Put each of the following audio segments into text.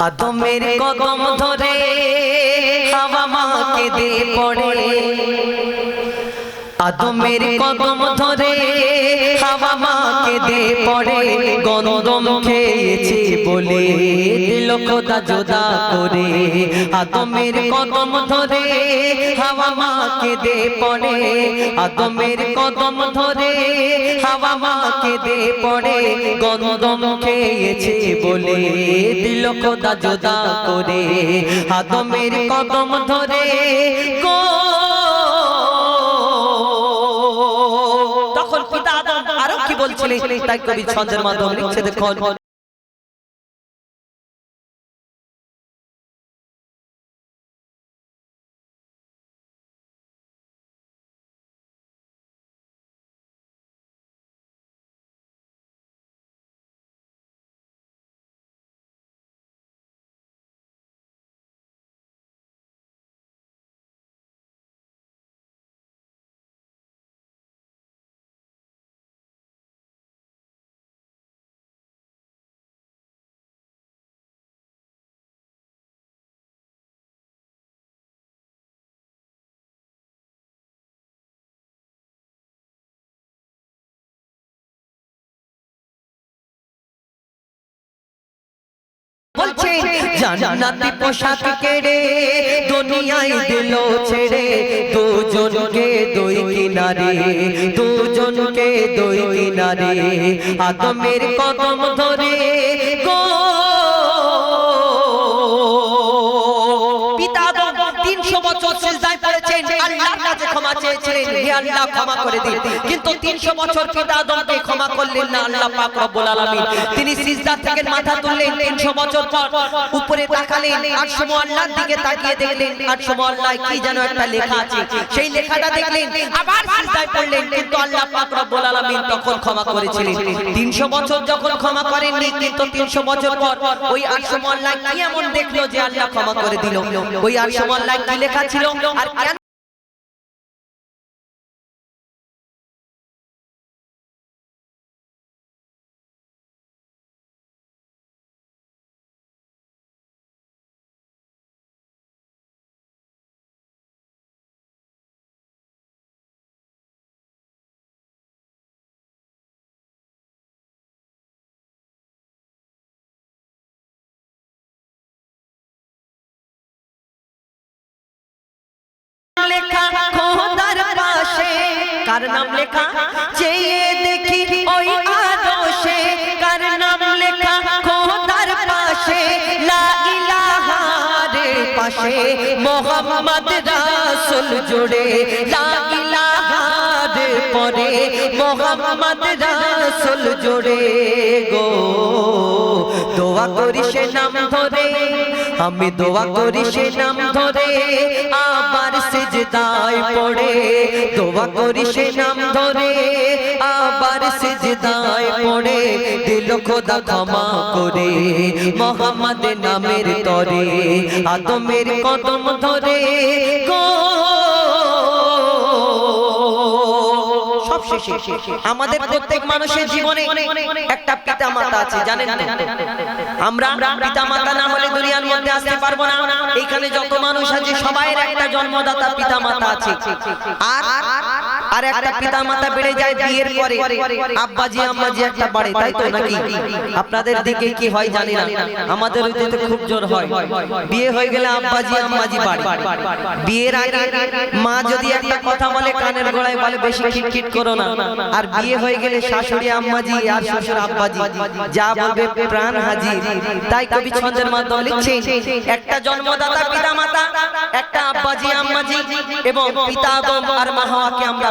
আদমের কদম ধরে হাওয়া মাকে দে পড়ে। আদমের কদম ধরে হাওয়া মাকে দে পড়ে গন্ধম খেয়েছে বলে দিল খোদা জোদা করে। আদমের কদম ধরে হাওয়া মাকে দে পড়ে। আদমের কদম ধরে হাওয়া মাকে দে পড়ে গন্ধম খেয়েছে বলে দিল খোদা জোদা করে। আদমের কদম ধরে গো বলছিলেন তাই কবি ছন্দের মাধ্যমে লিখছে দেখুন। বলছে, জান্নাতি পোশাক কেড়ে দুনিয়ায় দিল ছেড়ে দুজনকে দুই কিনারে, দুজনকে দুই কিনারে। আদমের কদম ধরে গো ক্ষমা চেয়েছিলেন, হে আল্লাহ ক্ষমা করে দিন। কিন্তু 300 বছর পিতা আদমকে ক্ষমা করলেন না আল্লাহ পাক রব্বুল আলামিন। তিনি সিজদা থেকে মাথা তুললেন 300 বছর পর উপরে তাকালেন আর সময় আল্লাহর দিকে তাকিয়ে দেখলেন আর সময় আল্লাহ কি যেন একটা লেখা আছে। সেই লেখাটা দেখলেন, আবার সিজদায় পড়লেন, কিন্তু আল্লাহ পাক রব্বুল আলামিন তখন ক্ষমা করেছিলেন। 300 বছর যখন ক্ষমা করেননি, কিন্তু 300 বছর পর ওই আর সময় আল্লাহ কি এমন দেখল যে আল্লাহ ক্ষমা করে দিল? ওই আর সময় আল্লাহ কি লেখা ছিল? আর লেখা খোদার পাশে। কার নাম লেখা? চেয়ে দেখি ওই আদর্শে। কার নাম লেখা? খোদার পাশে। লা ইলাহা রে পাশে। মোহাম্মদ রাসূল জুড়ে। লা ইলাহা পরে মোহাম্মদ রাসূল জুড়ে গো। দোয়া করি সে নাম ধরে, আমি দোয়া করি সে নাম ধরে, আবার সিজদায় পড়ে। দোয়া করি সে নাম ধরে, আবার সিজদায় পড়ে। দিল খোদা ক্ষমা করে মোহাম্মদ নামের তরে, আদমের কদম ধরে গো। শেষে আমাদের প্রত্যেক মানুষের জীবনে একটা পিতা মাতা আছে জানেন আমরা পিতা মাতা না হলে দুনিয়ার মধ্যে আসতে পারব না। এখানে যত মানুষ আছে সবাই একটা জন্মদাতা পিতা মাতা আছে। আর আর একটা পিতা মাতা বেড়ে যায় বিয়ের পরে। আব্বাজি আম্মাজি একটা বাড়ে তাই তো নাকি? আপনাদের দিকে কি হয় জানি না। আমাদের ওইদিকে খুব জোর হয়। বিয়ে হয়ে গেলে আব্বাজি আম্মাজি বাড়ে। বিয়ের আগে মা যদি একটা কথা বলে কানের গোড়ায় বলে বেশি খিটখিট করো না। আর বিয়ে হয়ে গেলে শাশুড়ি আম্মাজি আর শ্বশুর আব্বাজি যা বলবে প্রাণ হাজি তাই কবি ছন্দের মাধ্যমে লিখছেন একটা জন্মদাতা পিতা মাতা একটা আব্বাজি আম্মাজি এবং পিতা আর মা হাওয়াকে আমরা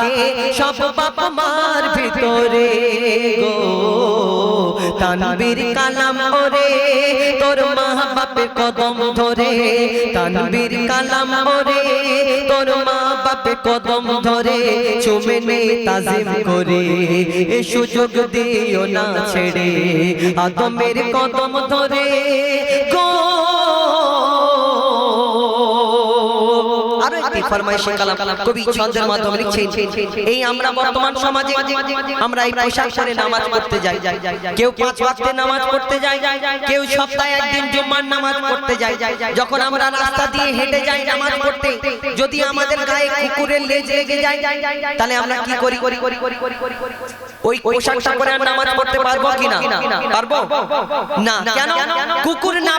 থাকে সব বাপ মার ভিতরে গো। তানবীর কালাম ওরে, তোর মা বাপের কদম ধরে। তানবীর কালাম ওরে, তোর মা বাপের কদম ধরে। চুমে নে তাজিম করে, এ সুযোগ দিও না ছেড়ে। আদমের কদম ধরে আরও কালাম, কবি ছন্দের মাধ্যমে লিখছেন, এই আমরা বর্তমান সমাজে আমরা এই পোশাক পরে নামাজ পড়তে যাই। কেউ পাঁচ ওয়াক্তে নামাজ পড়তে যায়, কেউ সপ্তাহে একদিন জুম্মার নামাজ পড়তে যায়। যখন আমরা রাস্তা দিয়ে হেঁটে যাই নামাজ পড়তে, যদি আমাদের গায়ে কুকুরের লেজ লেগে যায়, তাহলে আমরা কি করি? করি করি করি করি করি করি ওই পোশাকটা পরে নামাজ পড়তে পারব কিনা পারব? না। কেন? কুকুর না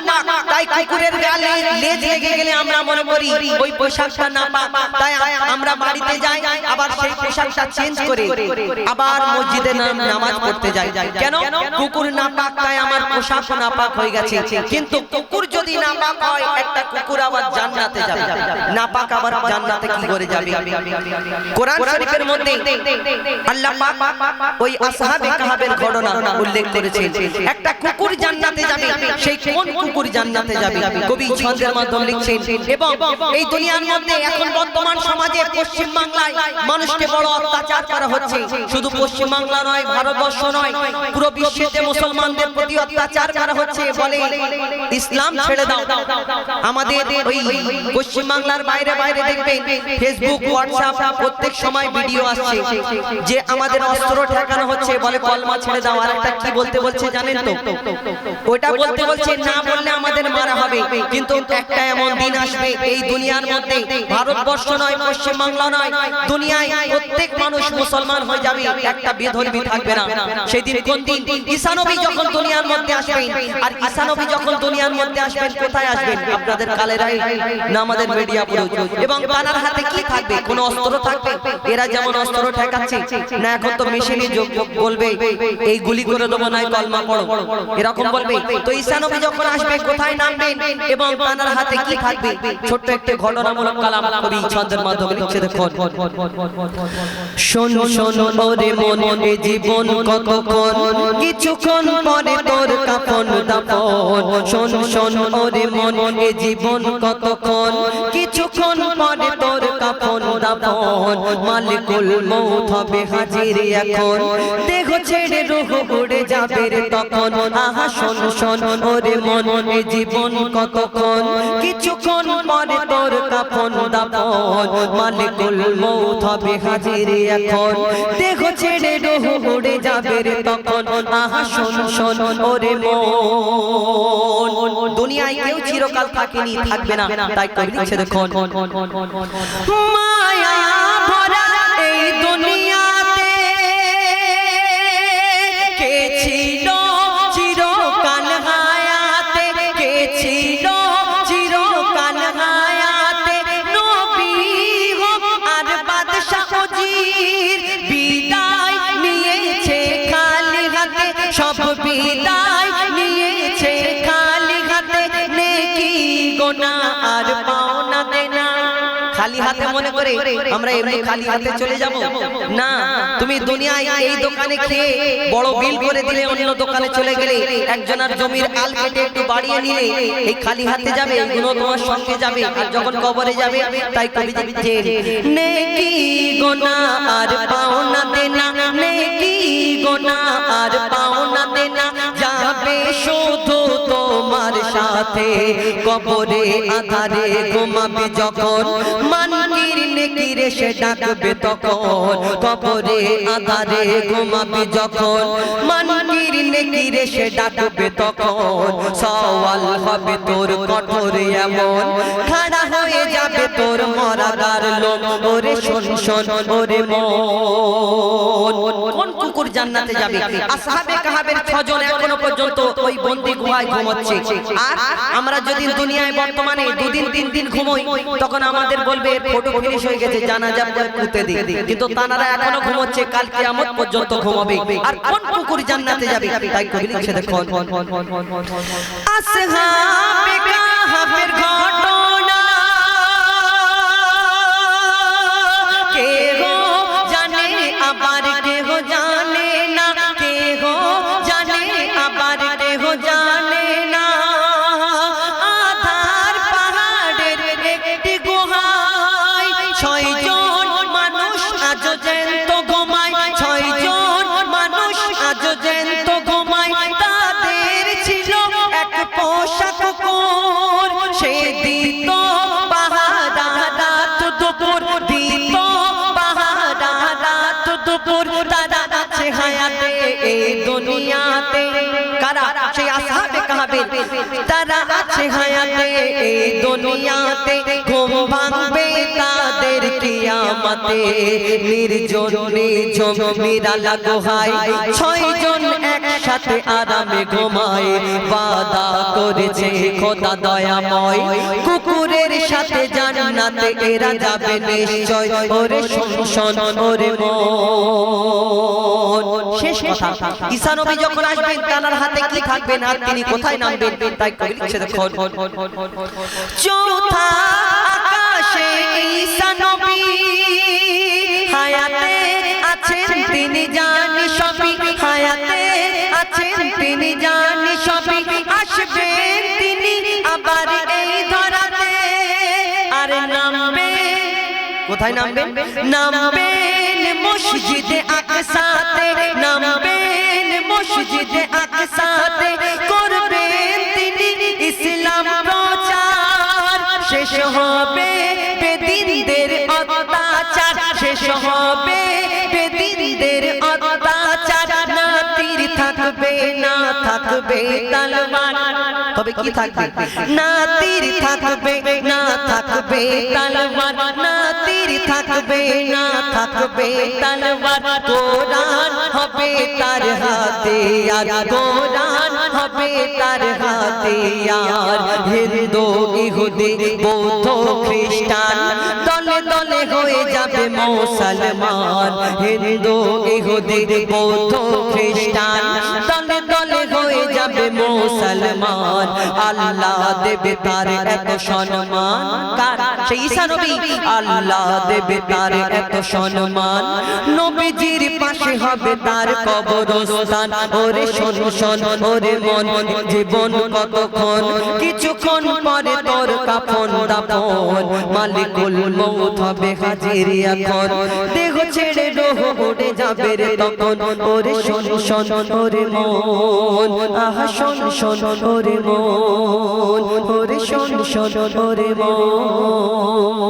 কুকুরের গালে লেজ লেগে গেলে আমরা মনে করি ওই পোশাকটা না পাক তাই আমরা বাড়িতে যাই, আবার সেই পোশাকটা চেঞ্জ করে আবার মসজিদে নামাজ পড়তে যাই। কেন? কুকুর না পাক, তাই আমার পোশাক না পাক হয়ে গেছে। কিন্তু কুকুর যদি না পাক হয়, একটা কুকুর আবার জান্নাতে যাবে। না পাক আবার জান্নাতে কি করে যাবে? কোরআন শরীফের মধ্যে আল্লাহ পাক ওই আসহাবে কাহাবের ঘটনা উল্লেখ করেছেন। একটা কুকুর জান্নাতে যাবে, সেই কোন কুকুর জান্নাতে যাবে কবি ছন্দের মাধ্যমে লিখছেন, এবং এই দুনিয়ার মধ্যে এখন বর্তমান সমাজে পশ্চিম বাংলায় মানুষকে বড় অত্যাচার করা হচ্ছে। শুধু পশ্চিম বাংলা নয়, ভারতবর্ষ নয়, পুরো বিশ্বেতে মুসলমানদের প্রতি অত্যাচার করা হচ্ছে বলে ইসলাম ছেড়ে দাও। আমাদের ওই পশ্চিম বাংলার বাইরে বাইরে দেখবেন ফেসবুক হোয়াটসঅ্যাপ প্রত্যেক সময় ভিডিও আসছে যে আমাদের অস্ত্র ঠেকানো হচ্ছে বলে কলমা ছেড়ে দাও। আর একটা কি বলতে বলছে জানেন তো? ওটা বলতে বলছে, না বললে আমাদের মারা হবে। কিন্তু একটা এমন দিন আসবে, এই দুনিয়ার মধ্যে। ভারতবর্ষ নয় পশ্চিম বাংলা নয়, দুনিয়ায় প্রত্যেক মানুষ মুসলমান হয়ে যাবে, একটা বেধর্মী থাকবে না। সেদিন কোন দিন? ঈসা নবী যখন দুনিয়ার মধ্যে আসবেন, আর ঈসা নবী যখন দুনিয়ার মধ্যে আসবেন, কোথায় আসবেন? আপনাদের কালেরাই না আমাদের মিডিয়া পুরুষ এবং তার হাতে কি থাকবে? কোন অস্ত্র থাকবে? এরা যেমন অস্ত্র ঠেকাচ্ছে, না এখন তো মেশিনই যোগ যোগ বলবে, এই গুলি করে দেবো নাই কলমা পড়ো। এরকম বলবে। তো ঈসা নবী যখন আসবে, কোথায় নামবেন এবং তার হাতে কি থাকবে? ছোট্ট একটি ঘটনামূলক কালাম কবি ছন্দের মাধ্যমে লিখছে দেখুন। শোন শোন, ওরে মনে জীবন কতক্ষণ? কিছুক্ষণ পরে তোর কাপন দাপন। শোন শোন, ওরে মনে জীবন কতক্ষণ? কিছুক্ষণ পরে তোর কাপন দাপন, মালিকুল মৌত হবে হাজির এখন। দেহ ছেড়ে রুহ উড়ে যাবে রে তখন। আহা, শোন শোন, ওরে মন জীবন কতক্ষণ? কিছুক্ষণ পরে তোর কাপন দাপন, মালিকুল মৌত হবে হাজির এখন। দেহ ছেড়ে রুহ উড়ে যাবে রে তখন। আহা, শোন শোন, ওরে মন। দুনিয়ায় কেউ চিরকাল থাকেনি, থাকবে না। তাই কবি দেখুন। my হাতে মনে করে আমরা এমনি খালি হাতে চলে যাব? না, তুমি দুনিয়ায় এই দোকানে খেয়ে বড় বিল করে দিলে অন্য দোকানে চলে গেলে একজনের জমির আল কেটে একটু বাড়িয়ে নিলে এই খালি হাতে যাবে এগুলো তোমার সঙ্গে যাবে, আর যখন কবরে যাবে, তাই কবি দিচ্ছে নেকি গোনা আর পাওনা দেনা, নেকি গোনা আর পাওনা দেনা, যাবে শুধু তোমার সাথে, কবরে আধারে ঘুমাবি। যখন। মানকির নেকিরে সে ডাকবে তখন, কবরে আধারে ঘুমাবি যখন। মানকির নেকিরে সে ডাকবে তখন, সওয়াল হবে তোর কঠোর এমন। খাড়া হয়ে যাবে তোর মরাদার লোক ওরে শোন শোন, ওরে মন। কোন কুকুর জান্নাতে যাবে? আসহাবে কাহাবের ছজন এখনও পর্যন্ত ওই বন্দি গুহায় ঘুমোচ্ছে। আর আমরা যদি দুনিয়ায় বর্তমানে দুদিন, তিন দিন ঘুমোই, তখন আমাদের বলবে ফটো ফিনিশ হয়ে গেছে ঘুমোচ্ছে পর্যন্ত আর জান্নাতে যাবে? তাই কবি লিখছে দেখো আসহাবে কাহাবের ঘটনা হায়াতে কাহাবে তারা আছে হায়াতে এই দুনিয়াতে। ঘুম ভাঙবে তাদের কিয়ামতে। নির্জন নিঝুম নিরালা গুহায় ছয়জন একসাথে আরামে ঘুমায়। বাদা করেছে খোদা দয়াময়। কুকুরের সাথে জান্নাতে এরা যাবে নিশ্চয়। ওরে শুনশন, ওরে শেষ কথা। ঈসা যখন আসবেন, তার হাতে কি থাকবে না? তিনি কোথায় নামবেন তাই কবি লিখছে দেখুন চৌথা আকাশে ঈসা নবী হায়াতে আছেন তিনি জানি সবই। হায়াতে আছেন তিনি জানি সবই। আসবেন তিনি আবার এই ধরাতে। আর নামবে কোথায় নামবেন নামবেন মসজিদে আকসাতে। নামবেন মসজিদে আকসাতে। করবেন তিনি ইসলাম প্রচার। শেষ হবে বেদিনদের অত্যাচার। শেষ হবে বেদিনদের অত্যাচার। না তীর থাকবে, না থাকবে তালবার। তবে কি থাকবে? না তীর থাকবে, না থাকবে তালবার। না তীর থাকবে না থাকবে তলোয়ার কোরআন হবে তার হাতে আর কোরআন হবে তার হাতে আর হিন্দু ইহুদি বৌদ্ধ খ্রিস্টান দলে দলে হয়ে যাবে মুসলমান হিন্দু ইহুদি বৌদ্ধ খ্রিস্টান দলে দলে হয়ে যাবে মুসলমান আল্লাহ দেবে তার এত সম্মান। সেই নবী? আল্লাহ দেবে তার এত সম্মান। নবীজির পাশে হবে তার কবরস্থান। ওরে শোন শোন, ওরে মন, জীবন কতক্ষণ? কিছুক্ষণ পরে তোর কাফন দাপন মালিকুল মৌত হবে হাজির এখন। দেহ ছেড়ে রোহ উড়ে যাবে রে তখন। ওরে শোন শোন, ওরে মন। আহা, শোন শোন ওরে মন ওরে শোন শোন ওরে মন।